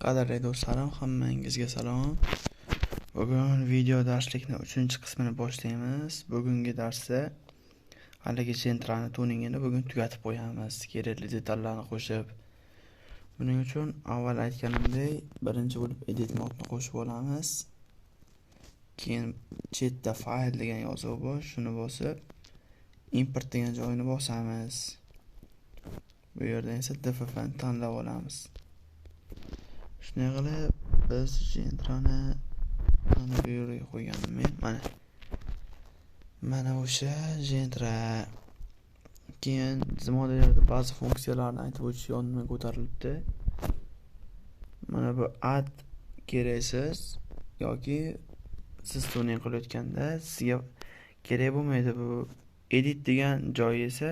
Qadrli do'stlarim, hammangizga salom. Bugun video darslikni 3-qismini boshlaymiz. Bugungi darsda haligi sentrani tuningini bugun tugatib qo'yamiz, kerakli detallarni qo'shib. Buning uchun avval aytganimdek, birinchi bo'lib edit modni qo'shib olamiz. Keyin chetda fayl degan yozuv bor, shuni bosib import degan joyini bosamiz. Bu yerdan esa dffni tanlab olamiz. Shunday qilib biz jentrani mana bu yerga qo'ygandim. Men mana. Mana o'sha jentra. Keyin modellarda ba'zi funksiyalarni aytib o'tish yodimdan ko'tarilibdi. Mana bu add keraksiz yoki siz tuning qilayotganda sizga kerak bo'lmaydi. Bu edit degan joyi esa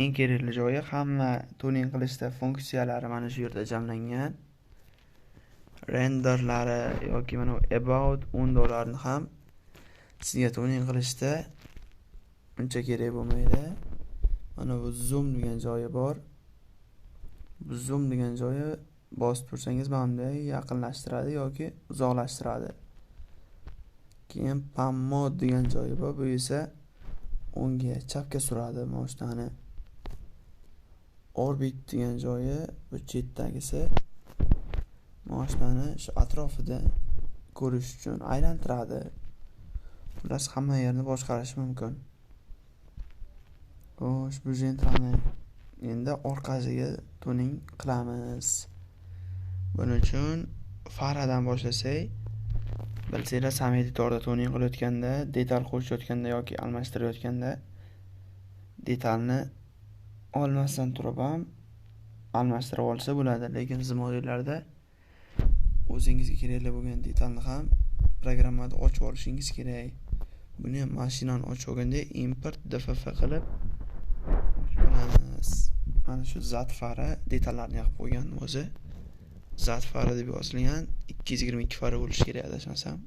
eng kerakli joyi. Hamma tuning qilishda funksiyalari mana shu yerda jamlangan. Renderlari yoki mana bu about undowlarni ham sizga tuning qilishda uncha kerak bo'lmaydi. Mana bu zoom degan joyi bor. Bu zoom degan joyi bosib tursangiz mana bunday yaqinlashtiradi yoki uzoqlashtiradi. Keyin pan mod degan joyi bor. Bu esa o'ngga chapga suradi moshinani orbit degan joyi bu chetdagisi moshinani shu atrofida ko'rish uchun aylantiradi. Xullas hamma yerni boshqarish mumkin. Xo'sh bu jentrani endi orqasiga tuning qilamiz. Buning uchun faradan boshlasak bilsanglar sam editorda tuning qilayotganda detal qo'shayotganda yoki almashtirayotganda detalni olmasdan turib ham almashtirib olsa bo'ladi. Lekin modellarda o'zingizga kerakli bo'lgan detalni ham programmada ochib olishingiz kerak. Buni ham mashinani ochib olganda import dff qilib ochib olamiz mana shu zat fara detallarni yoqib qo'ygandim o'zi. Zat fara deb yozilgan ikki yuz yigirma ikki fara bo'lishi kerak adashmasam.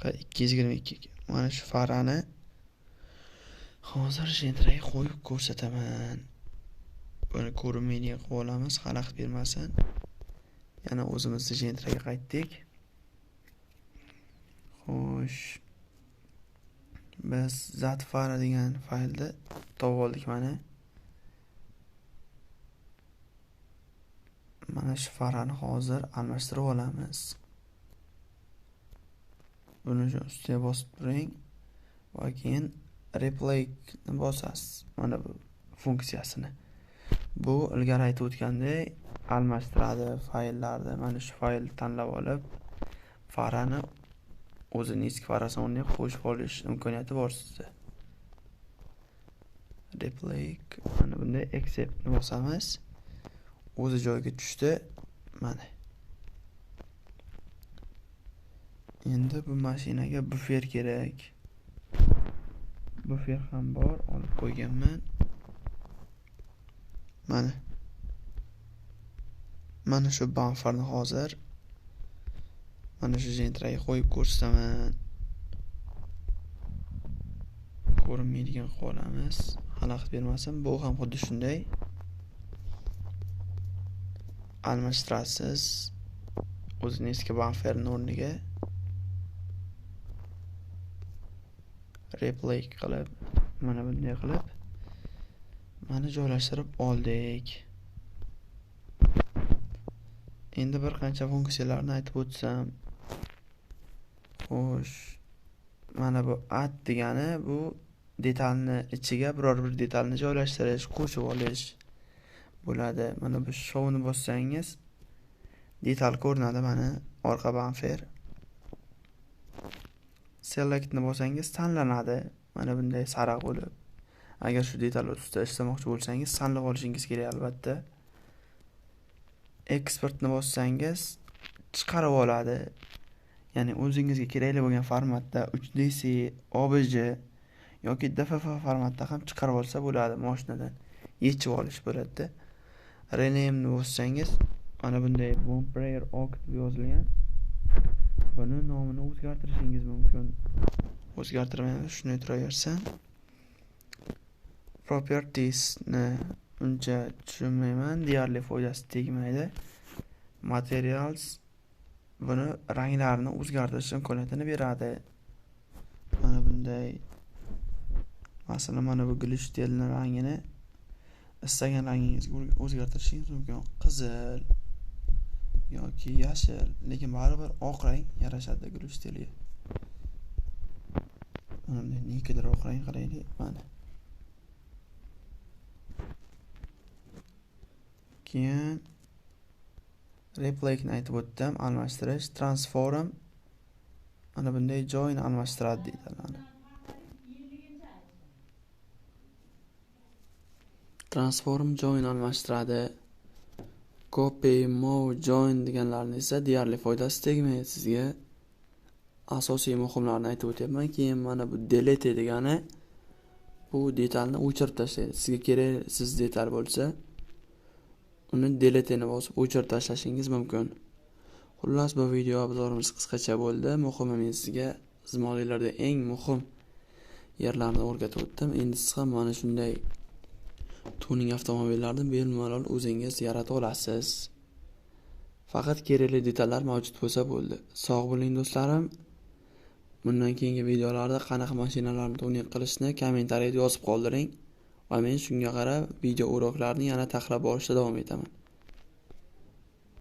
Ha ikki yuz yigirma ikki mana shu farani hozir jentraga qo'yib ko'rsataman. Buni ko'rinmaydigan qilib olamiz xalaqit bermasin. Yana o'zimizni jentraga qaytdik. Xo'sh. Biz zatfara degan faylni topib oldik mana. Mana shu farani hozir almashtirib olamiz. Buni ustiga bosib turing. Va keyin replayni bosasiz. Mana bu funksiyasini. Bu ilgari aytib o'tgandek almashtiradi fayllarni. Mana shu faylni tanlab olib farani o'zini eski farasini o'rniga qo'shib olish imkoniyati bor sizda. Replay mana bunday acceptni bosamiz. O'zi joyiga tushdi. Mana. Endi bu mashinaga bufer kerak. Bufer ham bor olib qo'yganman. Mana. Mana shu bamferni hozir. Mana shu jentraga qo'yib ko'rsataman ko'rinmaydigan qilib olamiz xalaqit bermasin bu ham xuddi shunday. Almashtirasiz. O'zini eski bamferni o'rniga. Replay qilib mana bunday qilib mana joylashtirib oldik. Endi bir qancha funksiyalarni aytib o'tsam xo'sh mana bu add degani bu detalni ichiga biror bir detalni joylashtirish qo'shib olish bo'ladi. Mana bu shovni bossangiz detal ko'rinadi mana orqa bamfer selectni bossangiz tanlanadi mana bunday sariq bo'lib agar shu detal ustida ishlamoqchi bo'lsangiz tanlab olishingiz kerak albatta. Eksportni bossangiz chiqarib oladi. Ya'ni o'zingizga kerakli bo'lgan formatda 3dc obj yoki dff formatda ham chiqarib olsa bo'ladi moshinadan. Yechib olish bo'ladida. Renameni bossangiz mana bunday bonprayer ok deb yozilgan. Buni nomini o'zgartirishingiz mumkin. O'zgartirmaymiz shunday turaversin. Propertiesni uncha tushunmayman. Deyarli foydasi tegmaydi. Materials buni ranglarini o'zgartirish imkoniyatini beradi. Mana bunday masalan mana bu glyushtelni rangini istagan rangingizga o'zgartirishingiz mumkin. Qizil yoki yashil lekin baribir oq rang yarashadi glyushtelga mana bunday nikidir oq rang qaraylik. Mana. Keyin replaykni aytib o'tdim. Almashtirish transform. Mana bunday joyini almashtiradi deydi transform join almashtiradi. Copy move join deganlarni esa deyarli foydasi tegmaydi sizga. Asosiy muhimlarini aytib o'tyapman. Keyin mana bu delete degani bu detalni o'chirib tashlaydi. Sizga keraksiz detal bo'lsa. Uni deletini bosib o'chirib tashlashingiz mumkin. Xullas bu video obzorimiz qisqacha bo'ldi. Muhimi men sizga zimolilarda eng muhim yerlarni o'rgatib o'tdim. Endi siz ham mana shunday tuning avtomobillarni bemalol o'zingiz yarata olasiz. Faqat kerakli detallar mavjud bo'lsa bo'ldi. Sog' bo'ling do'stlarim. Bundan keyingi videolarda qanaqa mashinalarni tuning qilishni kommentariyada yozib qoldiring. Va men shunga qarab video uroklarni yana takror borishda davom etaman.